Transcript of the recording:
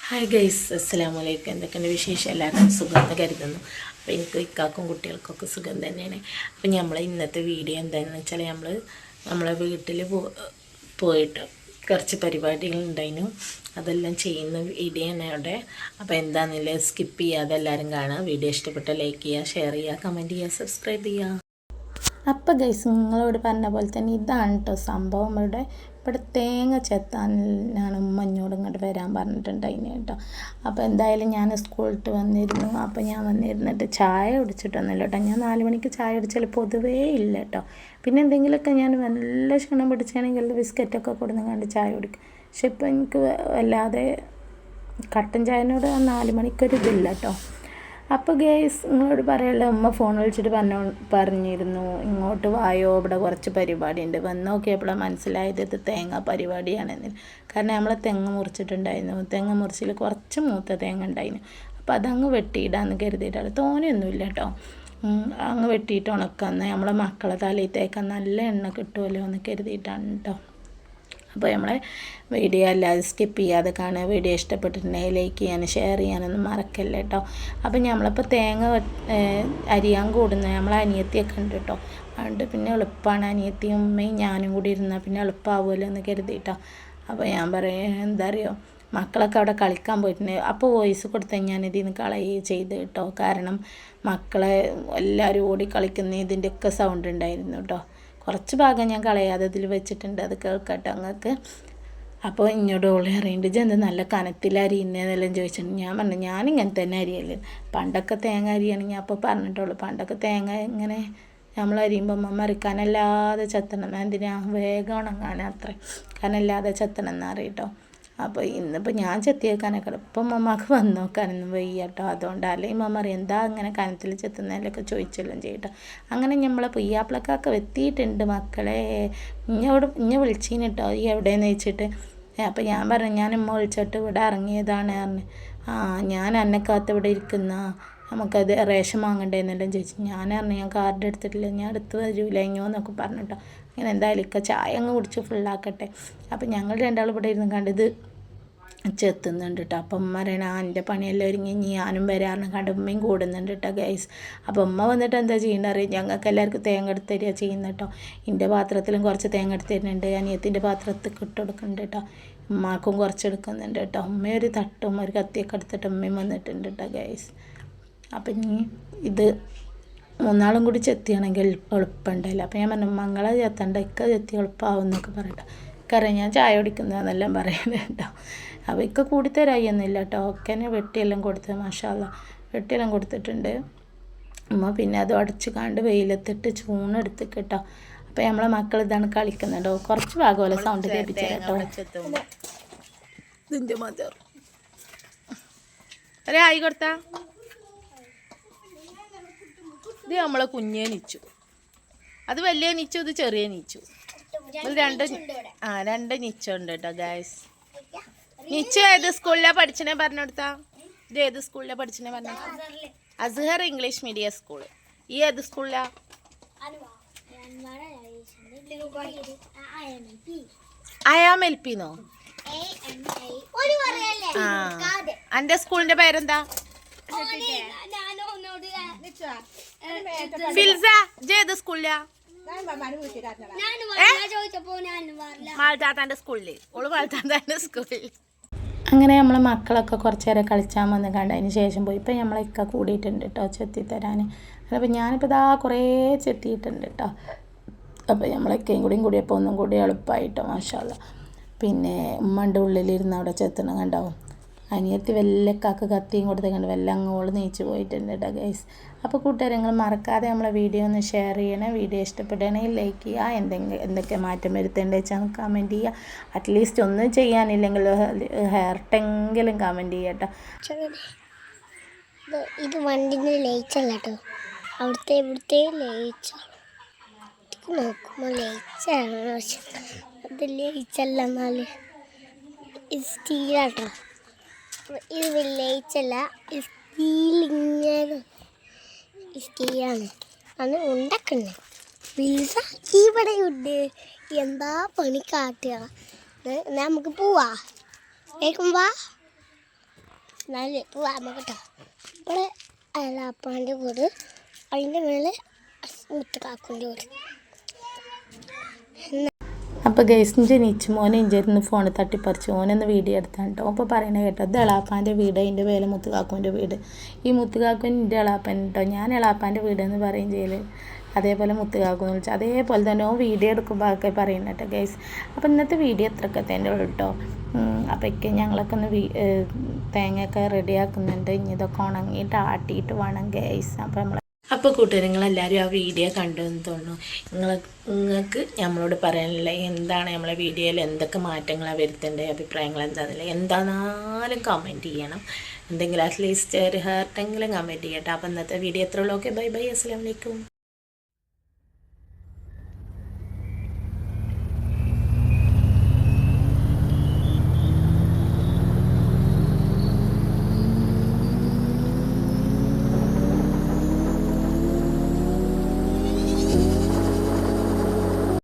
Hi guys അസ്സലാമു വലൈക്കും എന്തൊക്കെയുണ്ട് വിശേഷം? എല്ലാവർക്കും സുഖം എന്ന് കരുതുന്നു. അപ്പോൾ എനിക്ക് ഇക്കാക്കും കുട്ടികൾക്കൊക്കെ സുഖം തന്നെയാണ്. അപ്പോൾ നമ്മൾ ഇന്നത്തെ വീഡിയോ എന്താണെന്ന് വെച്ചാൽ നമ്മൾ നമ്മളെ വീട്ടിൽ പോയിട്ട് കുറച്ച് പരിപാടികൾ ഉണ്ടായിരുന്നു അതെല്ലാം ചെയ്യുന്ന വീഡിയോ ആണ് അവിടെ അപ്പോൾ എന്താണെന്നില്ല സ്കിപ്പ് ചെയ്യാതെ എല്ലാവരും കാണുക. വീഡിയോ ഇഷ്ടപ്പെട്ട ലൈക്ക് ചെയ്യുക ഷെയർ ചെയ്യുക കമന്റ് ചെയ്യുക സബ്സ്ക്രൈബ് ചെയ്യുക. അപ്പം ഗൈസ് നിങ്ങളോട് പറഞ്ഞ പോലെ തന്നെ ഇതാണ് കേട്ടോ സംഭവം. ഇവിടെ ഇവിടെ തേങ്ങ ചെത്താനാണ് ഉമ്മഞ്ഞോട് ഇങ്ങോട്ട് വരാൻ പറഞ്ഞിട്ടുണ്ടായിന് കേട്ടോ അപ്പോൾ എന്തായാലും ഞാൻ സ്കൂളിട്ട് വന്നിരുന്നു. അപ്പോൾ ഞാൻ വന്നിരുന്നിട്ട് ചായ കുടിച്ചിട്ടൊന്നുമില്ല കേട്ടോ ഞാൻ നാല് മണിക്ക് ചായ കുടിച്ചാൽ പൊതുവേ ഇല്ല കേട്ടോ പിന്നെ എന്തെങ്കിലുമൊക്കെ ഞാൻ നല്ല ക്ഷണം പിടിച്ചാണെങ്കിൽ ബിസ്ക്കറ്റൊക്കെ കൊടുന്ന് കണ്ട് ചായ കുടിക്കും. പക്ഷെ ഇപ്പം എനിക്ക് വല്ലാതെ കട്ടൻ ചായനോട് നാല് മണിക്കൊരു ഇതില്ല കേട്ടോ അപ്പോൾ ഗേസ് നിങ്ങളോട് പറയല്ലോ അമ്മ ഫോൺ വിളിച്ചിട്ട് പറഞ്ഞു പറഞ്ഞിരുന്നു. ഇങ്ങോട്ട് വായോ ഇവിടെ കുറച്ച് പരിപാടി ഉണ്ട് വന്ന് നോക്കിയപ്പോഴാണ് മനസ്സിലായത് ഇത് തേങ്ങ പരിപാടിയാണെന്ന്. കാരണം നമ്മൾ തെങ്ങ് മുറിച്ചിട്ടുണ്ടായിരുന്നു. തെങ്ങ് മുറിച്ചിൽ കുറച്ച് മൂത്ത തേങ്ങ ഉണ്ടായിരുന്നു. അപ്പോൾ അതങ്ങ് വെട്ടിയിടാന്ന് കരുതിയിട്ടാണ്. തോനെയൊന്നുമില്ല കേട്ടോ അങ്ങ് വെട്ടിയിട്ട് ഉണക്കാന്ന്. നമ്മളെ മക്കളെ തലയിൽ തേക്കാൻ നല്ല എണ്ണ കിട്ടുമല്ലോ എന്ന് കരുതിയിട്ടാണ് കേട്ടോ അപ്പോൾ നമ്മളെ വീഡിയോ അല്ലാതെ സ്കിപ്പ് ചെയ്യാതെ കാണുക. വീഡിയോ ഇഷ്ടപ്പെട്ടിട്ടുണ്ടെങ്കിൽ ലൈക്ക് ചെയ്യാനും ഷെയർ ചെയ്യാനൊന്നും മറക്കല്ല കേട്ടോ അപ്പോൾ നമ്മളിപ്പോൾ തേങ്ങ അരിയാൻ കൂടുന്ന നമ്മളെ അനിയത്തിയൊക്കെ ഉണ്ട് കേട്ടോ അതുകൊണ്ട് പിന്നെ എളുപ്പമാണ് അനിയത്തിയും ഉമ്മയും ഞാനും കൂടി ഇരുന്നാൽ പിന്നെ എളുപ്പമാവുമല്ലോ എന്ന് കരുതിയിട്ടോ. അപ്പോൾ ഞാൻ പറയാം എന്താ അറിയോ? മക്കളൊക്കെ അവിടെ കളിക്കാൻ പോയിട്ടുണ്ട്. അപ്പോൾ വോയിസ് കൊടുത്ത് ഞാൻ ഇതിൽ നിന്ന് കളയുകയും ചെയ്ത് കേട്ടോ കാരണം മക്കളെ എല്ലാവരും ഓടി കളിക്കുന്ന ഇതിന്റെയൊക്കെ സൗണ്ട് ഉണ്ടായിരുന്നു കേട്ടോ കുറച്ച് ഭാഗം ഞാൻ കളയാതെ ഇതിൽ വെച്ചിട്ടുണ്ട്. അത് കേൾക്കട്ടെ അങ്ങക്ക്. അപ്പോൾ ഇങ്ങോട്ട് ഓളി അറിയുന്നുണ്ട് ജന്ത നല്ല കനത്തിൽ അരിയുന്നതെന്നെല്ലാം ചോദിച്ചിട്ടുണ്ട്. ഞാൻ പറഞ്ഞു ഞാൻ ഇങ്ങനെ തന്നെ അരിയല്ലേ പണ്ടൊക്കെ തേങ്ങ അരിയാണെങ്കിൽ അപ്പോൾ പറഞ്ഞിട്ടുള്ളൂ. പണ്ടൊക്കെ തേങ്ങ ഇങ്ങനെ നമ്മൾ അരിയുമ്പോൾ അമ്മ മറിക്കാനല്ലാതെ ചത്തണം. എന്തിനാ? വേഗം ഉണങ്ങാൻ അത്ര. കനല്ലാതെ ചത്തണം എന്നറിയട്ടോ അപ്പോൾ ഇന്നിപ്പോൾ ഞാൻ ചെത്തിയേക്കാനൊക്കെ ഇപ്പം മമ്മക്ക് വന്ന് നോക്കാനൊന്നും വയ്യ കേട്ടോ അതുകൊണ്ട് അല്ലെങ്കിൽ മമ്മ അറിയാം എന്താ അങ്ങനെ കനത്തിൽ ചെത്തുന്നതിലൊക്കെ ചോദിച്ചെല്ലാം ചെയ്യട്ടോ. അങ്ങനെ നമ്മളെ പുയ്യാപ്പിളക്കൊക്കെ എത്തിയിട്ടുണ്ട് മക്കളെ. ഇഞ്ഞോട് ഇഞ്ഞ വിളിച്ചീന് കേട്ടോ ഈ എവിടെയെന്ന് വെച്ചിട്ട് അപ്പോൾ ഞാൻ പറഞ്ഞു ഞാൻ ഉമ്മ വിളിച്ചിട്ട് ഇവിടെ ഇറങ്ങിയതാണ് പറഞ്ഞു. ആ ഞാൻ അന്നക്കാത്ത ഇവിടെ ഇരിക്കുന്ന. നമുക്കത് റേഷൻ വാങ്ങണ്ടേന്നെല്ലാം ചോദിച്ചു. ഞാൻ പറഞ്ഞു ഞാൻ കാർഡ് എടുത്തിട്ടില്ല. ഞാൻ എടുത്ത് വരൂല ഇങ്ങോ എന്നൊക്കെ പറഞ്ഞിട്ടോ. അങ്ങനെ എന്തായാലും ഇക്ക ചായ അങ്ങ് കുടിച്ച് ഫുള്ളാക്കട്ടെ അപ്പം ഞങ്ങൾ രണ്ടാളും ഇവിടെ ഇരുന്ന് കണ്ടിത് ചെത്തുന്നുണ്ട് കേട്ടോ അപ്പം ഉമ്മ പറയണ ആ എന്റെ പണിയെല്ലാം ഒരുങ്ങി ഞാനും വരാറിന് കണ്ട് കൂടുന്നുണ്ട് കേട്ടോ ഗൈസ് അപ്പം ഉമ്മ വന്നിട്ട് എന്താ ചെയ്യുന്നത് അറിയാം? ഞങ്ങൾക്ക് എല്ലാവർക്കും തേങ്ങ എടുത്ത് തരിക ചെയ്യുന്നത് കേട്ടോ എന്റെ പാത്രത്തിലും കുറച്ച് തേങ്ങ എടുത്ത് തരുന്നുണ്ട്. അനിയത്തിന്റെ പാത്രത്തിൽ ഇട്ട് കൊടുക്കുന്നുണ്ട് കേട്ടോ ഉമ്മാക്കും കുറച്ച് എടുക്കുന്നുണ്ട് കേട്ടോ ഉമ്മ ഒരു തട്ടും ഒരു കത്തിയൊക്കെ എടുത്തിട്ട് ഉമ്മയും വന്നിട്ടുണ്ട് കേട്ടോ ഗൈസ് അപ്പം ഇനി ഇത് മൂന്നാളും കൂടി ചെത്തിയാണെങ്കിൽ എളുപ്പമുണ്ടല്ലോ അപ്പം ഞാൻ പറഞ്ഞു മങ്ങളെ ചെത്തണ്ട. ഇക്ക ചെത്തി എളുപ്പമാവും എന്നൊക്കെ പറയട്ടോ കാരണം ഞാൻ ചായ കുടിക്കുന്നതെന്നെല്ലാം പറയുന്നത് കേട്ടോ അപ്പോൾ ഇക്ക കൂടിത്തരായിയൊന്നുമില്ല കേട്ടോ. ഒക്കെ വെട്ടിയെല്ലാം കൊടുത്ത് മഷാല വെട്ടിയെല്ലാം കൊടുത്തിട്ടുണ്ട്. അമ്മ പിന്നെ അത് അടച്ച് കണ്ട് വെയിലത്തിട്ട് ചൂണെടുത്ത് കേട്ടോ. അപ്പോൾ നമ്മളെ മക്കൾ ഇതാണ് കളിക്കുന്നുണ്ടോ കുറച്ച് ഭാഗമല്ല സൗണ്ട് കേൾപ്പിച്ച കേട്ടോ. ഇതിന്റെ ഒരേ ആയി കൊടുത്താ. ഇത് നമ്മളെ കുഞ്ഞേ നിച്ചു. അത് വലിയ നീച്ചു ഇത് ചെറിയ നിച്ചു. രണ്ട് ആ രണ്ട് നിച്ചുണ്ട് കേട്ടോ ഗായ്സ് നിച്ചു ഏത് സ്കൂളിലാണ് പഠിച്ചേ പറഞ്ഞു കൊടുത്താ ഇത് ഏത് സ്കൂളിലാണ് പഠിച്ചേ പറഞ്ഞു അസ്ഹർ ഇംഗ്ലീഷ് മീഡിയം സ്കൂൾ ഈ ഏത് സ്കൂളിലാ? അയാം എൽ പിന്നോ ആ അന്റെ സ്കൂളിന്റെ പേരെന്താ? ഫിൽസ ജേത് സ്കൂളിലാ? ഓൾ മാൾത്താത്താന്റെ സ്കൂളിൽ അങ്ങനെ നമ്മളെ മക്കളൊക്കെ കുറച്ച് നേരം കളിച്ചാൽ വന്ന് കണ്ടതിന് ശേഷം പോയി. ഇപ്പം ഇക്ക കൂടിയിട്ടുണ്ട് കേട്ടോ ചെത്തി തരാൻ അപ്പോൾ ഞാനിപ്പോൾ ഇതാ കുറേ ചെത്തിയിട്ടുണ്ട് കേട്ടോ അപ്പോൾ നമ്മളൊക്കെയും കൂടിയും കൂടിയപ്പോൾ ഒന്നും കൂടി എളുപ്പമായിട്ടോ മാഷാല്ല പിന്നെ ഉമ്മന്റെ ഉള്ളിലിരുന്ന് അവിടെ ചെത്തണം കണ്ടാവും. അനിയത്തി വെല്ലക്കാക്ക് കത്തിയും കൊടുത്തേക്കണ്ട് വല്ല വെല്ല അങ്ങോട്ട് നീച്ച് പോയിട്ടുണ്ട് കേട്ടോ ഗൈസ് അപ്പോൾ കൂട്ടുകാരെ നിങ്ങൾ മറക്കാതെ നമ്മളെ വീഡിയോ ഒന്ന് ഷെയർ ചെയ്യണേ. വീഡിയോ ഇഷ്ടപ്പെടുകയാണെങ്കിൽ ലൈക്ക് ചെയ്യുക. എന്തെങ്കിലും എന്തൊക്കെ മാറ്റം വരുത്തേണ്ടത് വെച്ചാൽ കമന്റ് ചെയ്യുക. അറ്റ്ലീസ്റ്റ് ഒന്നും ചെയ്യാനില്ലെങ്കിൽ ഹെയർട്ടെങ്കിലും കമന്റ് ചെയ്യട്ടോ ഇത് കേട്ടോ അവിടുത്തെ ഇവിടുത്തെ നോക്കുമ്പോൾ ലയിച്ചാണ് പക്ഷെ അത് ലയിച്ചല്ല എന്നാൽ ഇത് സ്റ്റീലാട്ടോ ഇത് വില്ലേജ് അല്ല ഈ സ്റ്റീലാണ് അത് ഉണ്ടാക്കുന്നത് വിൽസ ഇവിടെയുണ്ട് എന്താ പണി കാട്ടുക? നമുക്ക് പോവാ. വേഗം വാ. എന്നാലേ പോവാ നമുക്ക് കേട്ടോ ഇവിടെ അയലാപ്പാന്റെ വീട്. അതിന്റെ മേലെ മുത്തക്കാക്കുന്റെ വീട്. അപ്പോൾ ഗൈസിന്റെ നിച്ച് മോനെ ഇഞ്ചിരുന്ന് ഫോൺ തട്ടിപ്പറിച്ച്. ഓനൊന്ന് വീഡിയോ എടുത്താണ് കേട്ടോ അപ്പോൾ പറയണ കേട്ടോ ഇത് എളാപ്പാന്റെ വീട് അതിന്റെ പേര് മുത്തുകാക്കുവിന്റെ വീട്. ഈ മുത്തുകാക്കു എന്റെ എളാപ്പൻ കേട്ടോ ഞാൻ എളാപ്പാന്റെ വീട് എന്ന് പറയും ചെയ്യൽ അതേപോലെ മുത്തുകാക്കു എന്ന് വിളിച്ചാൽ അതേപോലെ തന്നെ ഓ വീഡിയോ എടുക്കുമ്പോൾ ഒക്കെ പറയുന്നത് കേട്ടോ ഗൈസ് അപ്പോൾ ഇന്നത്തെ വീഡിയോ എത്രയൊക്കെ തന്നെ ഉള്ളൂ കേട്ടോ അപ്പോഴേക്ക് ഞങ്ങളൊക്കെ ഒന്ന് വീ തേങ്ങയൊക്കെ റെഡിയാക്കുന്നുണ്ട്. ഇനി ഇതൊക്കെ ഉണങ്ങിയിട്ട് ആട്ടിയിട്ട് വേണം ഗൈസ് അപ്പോൾ നമ്മൾ അപ്പോൾ കൂട്ടുകാരങ്ങളെല്ലാവരും ആ വീഡിയോ കണ്ടു എന്ന് തോന്നുന്നു. നിങ്ങൾ നിങ്ങൾക്ക് നമ്മളോട് പറയാനുള്ള എന്താണ് നമ്മളെ വീഡിയോയിൽ എന്തൊക്കെ മാറ്റങ്ങളാണ് വരുത്തേണ്ടത് അഭിപ്രായങ്ങൾ എന്താണെന്നില്ല എന്താണെന്നാലും കമന്റ് ചെയ്യണം. എന്തെങ്കിലും അറ്റ്ലീസ്റ്റ് ഒരു ഹേർട്ടെങ്കിലും കമന്റ് ചെയ്യട്ടെ. അപ്പോൾ ഇന്നത്തെ വീഡിയോ എത്ര ഉള്ളൂ. ഓക്കെ ബൈ ബൈ അസ്സാം വലൈക്കും